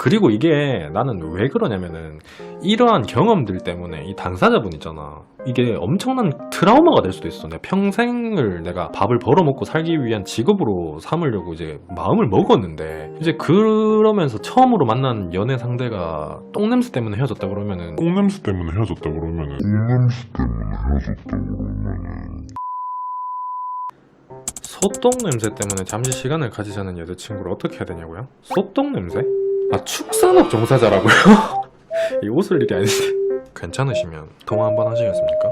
그리고 이게 나는 왜 그러냐면은 이러한 경험들 때문에 이 당사자분 있잖아. 이게 엄청난 트라우마가 될 수도 있어. 내가 평생을 내가 밥을 벌어먹고 살기 위한 직업으로 삼으려고 이제 마음을 먹었는데 이제 그러면서 처음으로 만난 연애 상대가 똥냄새 때문에 헤어졌다 그러면은 똥냄새 때문에 헤어졌다 그러면은 소똥 냄새 때문에 잠시 시간을 가지자는 여자친구를 어떻게 해야 되냐고요? 소똥 냄새? 아 축산업 종사자라고요? 이 웃을 일이 아닌데 괜찮으시면 통화 한번 하시겠습니까?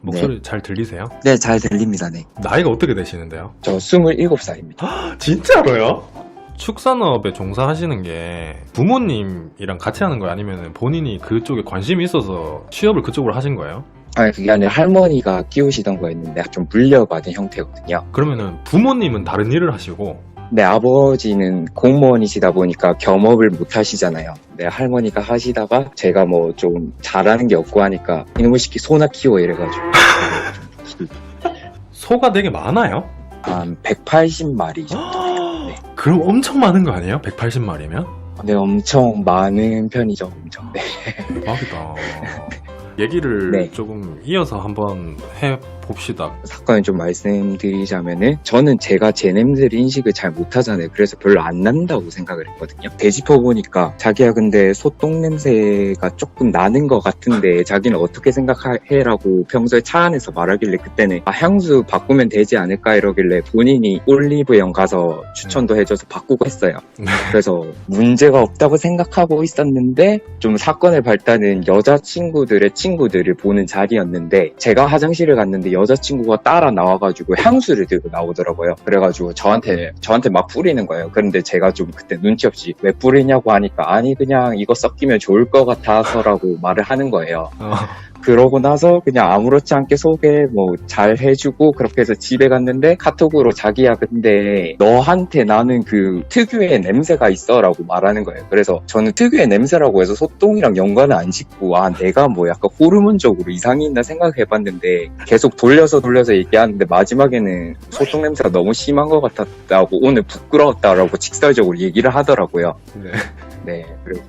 목소리 잘 들리세요? 네, 잘 들립니다. 네. 나이가 어떻게 되시는데요? 저 27살입니다. 진짜로요? 축산업에 종사하시는 게 부모님이랑 같이 하는 거예요? 아니면 본인이 그쪽에 관심이 있어서 취업을 그쪽으로 하신 거예요? 아니, 그게 아니라 할머니가 키우시던 거였는데 좀 물려받은 형태거든요. 그러면은 부모님은 다른 일을 하시고 네, 아버지는 공무원이시다 보니까 겸업을 못 하시잖아요. 네, 할머니가 하시다가 제가 뭐 좀 잘하는 게 없고 하니까 이놈의 새끼 소나 키워 이래가지고 소가 되게 많아요? 한 180마리 정도. 네. 그럼 엄청 많은 거 아니에요? 180마리면? 네, 엄청 많은 편이죠, 엄청. 네. 대박이다. 얘기를 네. 조금 이어서 한번 해 봅시다. 사건을 좀 말씀드리자면은 저는 제가 제 냄새를 인식을 잘 못하잖아요. 그래서 별로 안 난다고 생각을 했거든요. 되짚어 보니까 자기야 근데 소똥 냄새가 조금 나는 것 같은데 자기는 어떻게 생각해라고 평소에 차 안에서 말하길래 그때는 아, 향수 바꾸면 되지 않을까 이러길래 본인이 올리브영 가서 추천도 해줘서 바꾸고 했어요. 네. 그래서 문제가 없다고 생각하고 있었는데 좀 사건의 발단은 여자친구들의 친구들을 보는 자리였는데 제가 화장실을 갔는데 여자친구가 따라 나와가지고 향수를 들고 나오더라고요. 그래가지고 저한테 저한테 막 뿌리는 거예요. 그런데 제가 좀 그때 눈치 없이 왜 뿌리냐고 하니까 아니 그냥 이거 섞이면 좋을 것 같아서라고 말을 하는 거예요. 어, 그러고 나서 그냥 아무렇지 않게 소개 뭐 잘 해주고 그렇게 해서 집에 갔는데 카톡으로 자기야 근데 너한테 나는 그 특유의 냄새가 있어라고 말하는 거예요. 그래서 저는 특유의 냄새라고 해서 소똥이랑 연관을 안 짓고 아 내가 뭐 약간 호르몬적으로 이상이 있나 생각해봤는데 계속 돌려서 돌려서 얘기하는데 마지막에는 소똥 냄새가 너무 심한 것 같았다고 오늘 부끄러웠다라고 직설적으로 얘기를 하더라고요. 네. 네. 그리고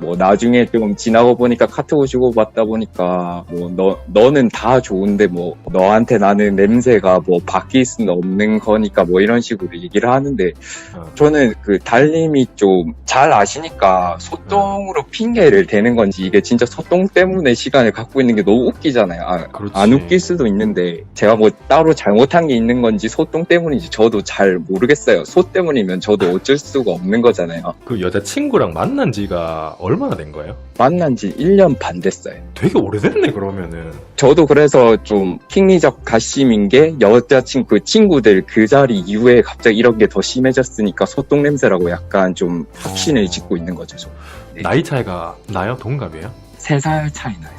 뭐 나중에 좀 지나고 보니까 카톡을 주고 받다 보니까 뭐 너 너는 다 좋은데 뭐 너한테 나는 냄새가 뭐 바뀔 수는 없는 거니까 뭐 이런 식으로 얘기를 하는데 어. 저는 그 달님이 좀 잘 아시니까 소똥으로 핑계를 대는 건지 이게 진짜 소똥 때문에 시간을 갖고 있는 게 너무 웃기잖아요. 아. 안 웃길 수도 있는데 제가 뭐 따로 잘못한 게 있는 건지 소똥 때문인지 저도 잘 모르겠어요. 소 때문이면 저도 어쩔 수가 없는 거잖아요. 그 여자친구랑 만난 지가 얼마나 된 거예요? 만난 지 1년 반 됐어요. 되게 오래됐네, 그러면은. 저도 그래서 좀 킹리적 가심인 게 여자친구 그 친구들 그 자리 이후에 갑자기 이런 게 더 심해졌으니까 소똥 냄새라고 약간 좀 확신을 어. 짓고 있는 거죠. 저. 네. 나이 차이가 나요? 동갑이에요? 3살 차이 나요.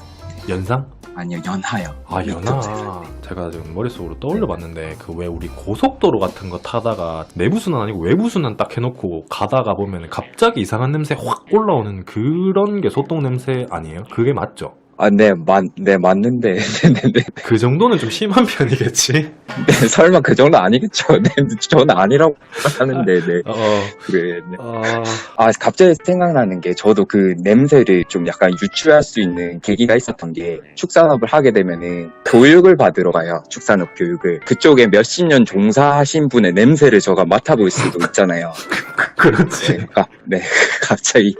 연상? 아니요, 연하요. 아, 연하. 제가 지금 머릿속으로 떠올려 봤는데, 그 왜 우리 고속도로 같은 거 타다가 내부순환 아니고 외부순환 딱 해놓고 가다가 보면 갑자기 이상한 냄새 확 올라오는 그런 게 소똥 냄새 아니에요? 그게 맞죠? 아, 네, 맞, 네, 맞는데. 네, 네, 네. 그 정도는 좀 심한 편이겠지? 네, 설마 그 정도 아니겠죠. 네, 저는 아니라고 하는데, 네. 어, 그래, 네. 어, 아, 갑자기 생각나는 게 저도 그 냄새를 좀 약간 유추할 수 있는 계기가 있었던 게 축산업을 하게 되면은 교육을 받으러 가요. 축산업 교육을. 그쪽에 몇십 년 종사하신 분의 냄새를 제가 맡아볼 수도 있잖아요. 그렇지. 그러니까, 네, 갑자기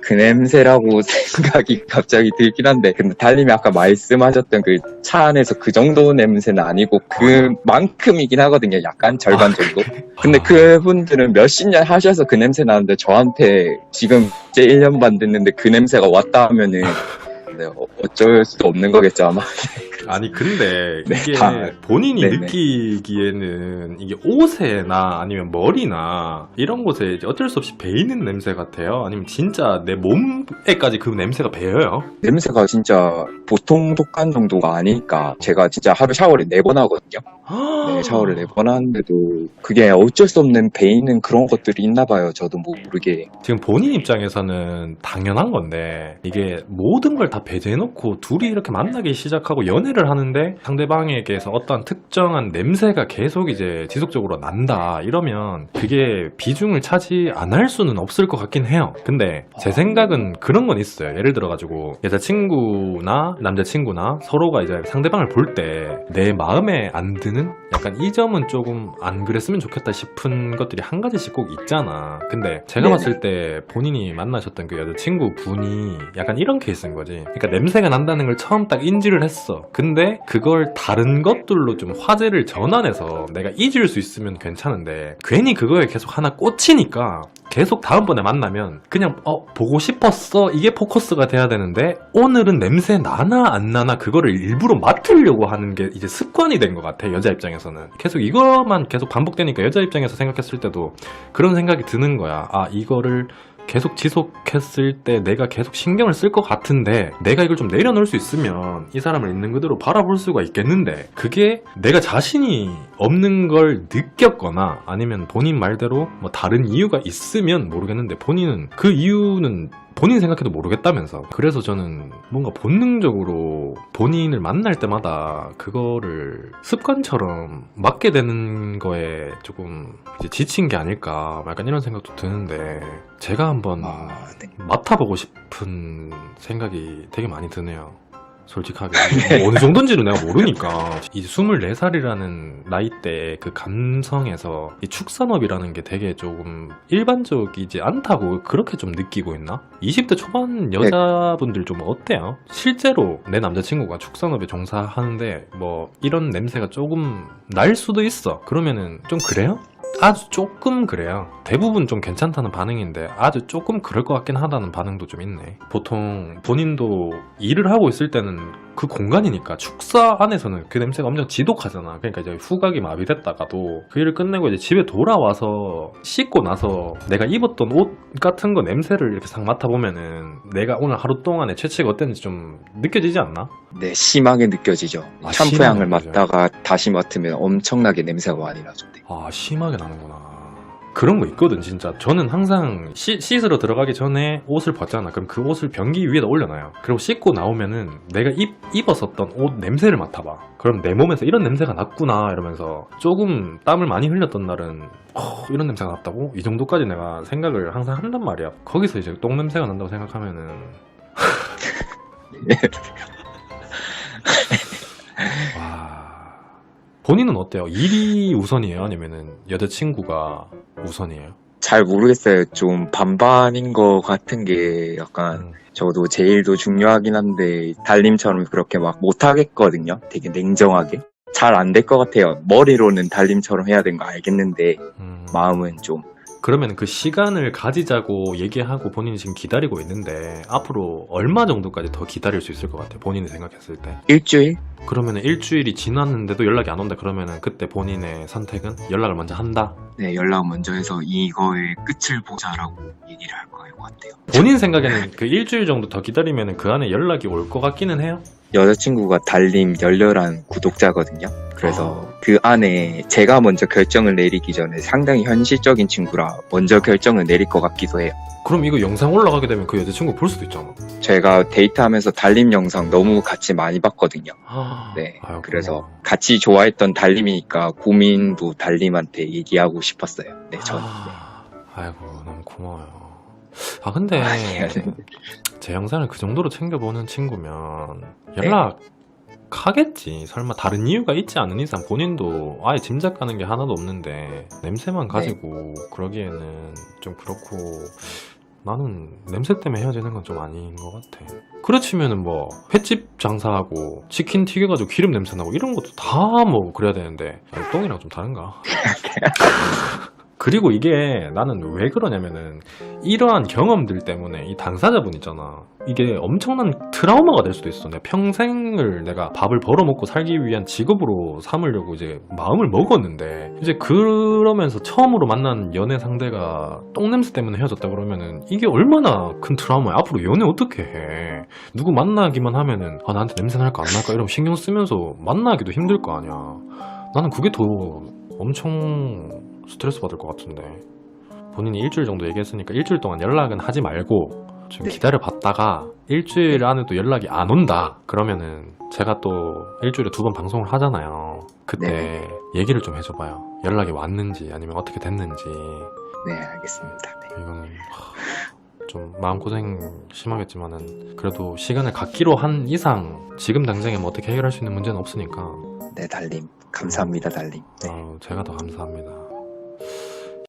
그 냄새라고 생각이 갑자기 들긴 한데, 근데 달님이 아까 말씀하셨던 그 차 안에서 그 정도 냄새는 아니고 그만큼이긴 하거든요. 약간 절반 정도. 근데 그분들은 몇십 년 하셔서 그 냄새 나는데 저한테 지금 이제 1년 반 됐는데 그 냄새가 왔다 하면은 네, 어- 어쩔 수도 없는 거겠죠 아마. 아니 근데 네, 이게 다- 본인이 네네. 느끼기에는 이게 옷에나 아니면 머리나 이런 곳에 이제 어쩔 수 없이 배이는 냄새 같아요? 아니면 진짜 내 몸에까지 그 냄새가 배어요? 냄새가 진짜 보통 독한 정도가 아니니까 제가 진짜 하루 샤워를 네 번 하거든요. 네, 샤워를 네 번 하는데도 그게 어쩔 수 없는 배이는 그런 것들이 있나 봐요. 저도 뭐 모르게. 지금 본인 입장에서는 당연한 건데 이게 모든 걸 다 배제해놓고 둘이 이렇게 만나기 시작하고 연애를 하는데 상대방에게서 어떠한 특정한 냄새가 계속 이제 지속적으로 난다 이러면 그게 비중을 차지 안 할 수는 없을 것 같긴 해요. 근데 제 생각은 그런 건 있어요. 예를 들어가지고 여자친구나 남자친구나 서로가 이제 상대방을 볼 때 내 마음에 안 드는 약간 이 점은 조금 안 그랬으면 좋겠다 싶은 것들이 한 가지씩 꼭 있잖아. 근데 제가 네네. 봤을 때 본인이 만나셨던 그 여자친구 분이 약간 이런 케이스인 거지. 그러니까 냄새가 난다는 걸 처음 딱 인지를 했어. 근데 그걸 다른 것들로 좀 화제를 전환해서 내가 잊을 수 있으면 괜찮은데 괜히 그거에 계속 하나 꽂히니까 계속 다음번에 만나면 그냥 어 보고 싶었어? 이게 포커스가 돼야 되는데 오늘은 냄새 나나 안 나나 그거를 일부러 맡으려고 하는 게 이제 습관이 된 것 같아 여자 입장에서는. 계속 이것만 계속 반복되니까 여자 입장에서 생각했을 때도 그런 생각이 드는 거야. 아 이거를 계속 지속했을 때 내가 계속 신경을 쓸 것 같은데 내가 이걸 좀 내려놓을 수 있으면 이 사람을 있는 그대로 바라볼 수가 있겠는데 그게 내가 자신이 없는 걸 느꼈거나 아니면 본인 말대로 뭐 다른 이유가 있으면 모르겠는데 본인은 그 이유는 본인 생각해도 모르겠다면서 그래서 저는 뭔가 본능적으로 본인을 만날 때마다 그거를 습관처럼 맞게 되는 거에 조금 이제 지친 게 아닐까 약간 이런 생각도 드는데 제가 한번 아, 네. 맡아보고 싶은 생각이 되게 많이 드네요. 솔직하게 뭐 어느 정도인지는 내가 모르니까 이제 24살이라는 나이대의 그 감성에서 이 축산업이라는 게 되게 조금 일반적이지 않다고 그렇게 좀 느끼고 있나? 20대 초반 여자분들 좀 어때요? 실제로 내 남자친구가 축산업에 종사하는데 뭐 이런 냄새가 조금 날 수도 있어 그러면은 좀 그래요? 아주 조금 그래요. 대부분 좀 괜찮다는 반응인데 아주 조금 그럴 것 같긴 하다는 반응도 좀 있네. 보통 본인도 일을 하고 있을 때는 그 공간이니까 축사 안에서는 그 냄새가 엄청 지독하잖아. 그러니까 이제 후각이 마비됐다가도 그 일을 끝내고 이제 집에 돌아와서 씻고 나서 내가 입었던 옷 같은 거 냄새를 이렇게 싹 맡아보면은 내가 오늘 하루 동안의 채취가 어땠는지 좀 느껴지지 않나? 네, 심하게 느껴지죠. 아, 샴푸 심하게 향을 느껴져요? 맡다가 다시 맡으면 엄청나게 냄새가 많이 나죠. 네. 아 심하게 나는구나 그런 거 있거든 진짜. 저는 항상 씻, 씻으러 들어가기 전에 옷을 벗잖아. 그럼 그 옷을 변기 위에다 올려놔요. 그리고 씻고 나오면은 내가 입, 입었었던 옷 냄새를 맡아봐. 그럼 내 몸에서 이런 냄새가 났구나 이러면서 조금 땀을 많이 흘렸던 날은 어, 이런 냄새가 났다고? 이 정도까지 내가 생각을 항상 한단 말이야. 거기서 이제 똥 냄새가 난다고 생각하면은 본인은 어때요? 일이 우선이에요? 아니면은 여자친구가 우선이에요? 잘 모르겠어요. 좀 반반인 것 같은 게 약간 음. 저도 제 일도 중요하긴 한데 달님처럼 그렇게 막 못하겠거든요. 되게 냉정하게. 잘 안 될 것 같아요. 머리로는 달님처럼 해야 되는 거 알겠는데 음. 마음은 좀 그러면 그 시간을 가지자고 얘기하고 본인이 지금 기다리고 있는데 앞으로 얼마 정도까지 더 기다릴 수 있을 것 같아요? 본인이 생각했을 때. 일주일? 그러면은 일주일이 지났는데도 연락이 안 온다 그러면은 그때 본인의 선택은 연락을 먼저 한다. 네, 연락 먼저 해서 이거의 끝을 보자라고 얘기를 할 것 같아요. 본인 생각에는 그 일주일 정도 더 기다리면은 그 안에 연락이 올 것 같기는 해요. 여자친구가 달님 열렬한 구독자거든요. 그래서 그 안에 제가 먼저 결정을 내리기 전에 상당히 현실적인 친구라 먼저 결정을 내릴 것 같기도 해요. 그럼 이거 영상 올라가게 되면 그 여자친구 볼 수도 있잖아. 제가 데이트하면서 달님 영상 너무 같이 많이 봤거든요. 아, 네. 아유, 그래서. 같이 좋아했던 달님이니까 고민도 달님한테 얘기하고 싶었어요. 네, 저는. 네. 아, 아이고 너무 고마워요. 아 근데 아니요. 제 영상을 그 정도로 챙겨보는 친구면 네. 연락 하겠지. 설마 다른 이유가 있지 않은 이상 본인도 아예 짐작 가는 게 하나도 없는데 네. 냄새만 가지고 그러기에는 좀 그렇고 나는 냄새 때문에 헤어지는 건 좀 아닌 것 같아. 그렇지면은 뭐 횟집 장사하고 치킨 튀겨가지고 기름 냄새 나고 이런 것도 다 뭐 그래야 되는데 아니, 똥이랑 좀 다른가? 그리고 이게 나는 왜 그러냐면은 이러한 경험들 때문에 이 당사자분 있잖아. 이게 엄청난 트라우마가 될 수도 있어. 내가 평생을 내가 밥을 벌어먹고 살기 위한 직업으로 삼으려고 이제 마음을 먹었는데 이제 그러면서 처음으로 만난 연애 상대가 똥냄새 때문에 헤어졌다 그러면은 이게 얼마나 큰 트라우마야. 앞으로 연애 어떻게 해. 누구 만나기만 하면은 아 나한테 냄새 날까 안 날까 이러면 신경 쓰면서 만나기도 힘들 거 아니야. 나는 그게 더 엄청 스트레스 받을 것 같은데 본인이 일주일 정도 얘기했으니까 일주일 동안 연락은 하지 말고 좀 네. 기다려 봤다가 일주일 안에도 연락이 안 온다 그러면은 제가 또 일주일에 두 번 방송을 하잖아요 그때 네네. 얘기를 좀 해줘봐요 연락이 왔는지 아니면 어떻게 됐는지 네, 알겠습니다. 네. 이거는 하, 좀 마음고생 심하겠지만은 그래도 시간을 갖기로 한 이상 지금 당장에 뭐 어떻게 해결할 수 있는 문제는 없으니까 네, 달님. 감사합니다, 달님. 네. 어, 제가 더 감사합니다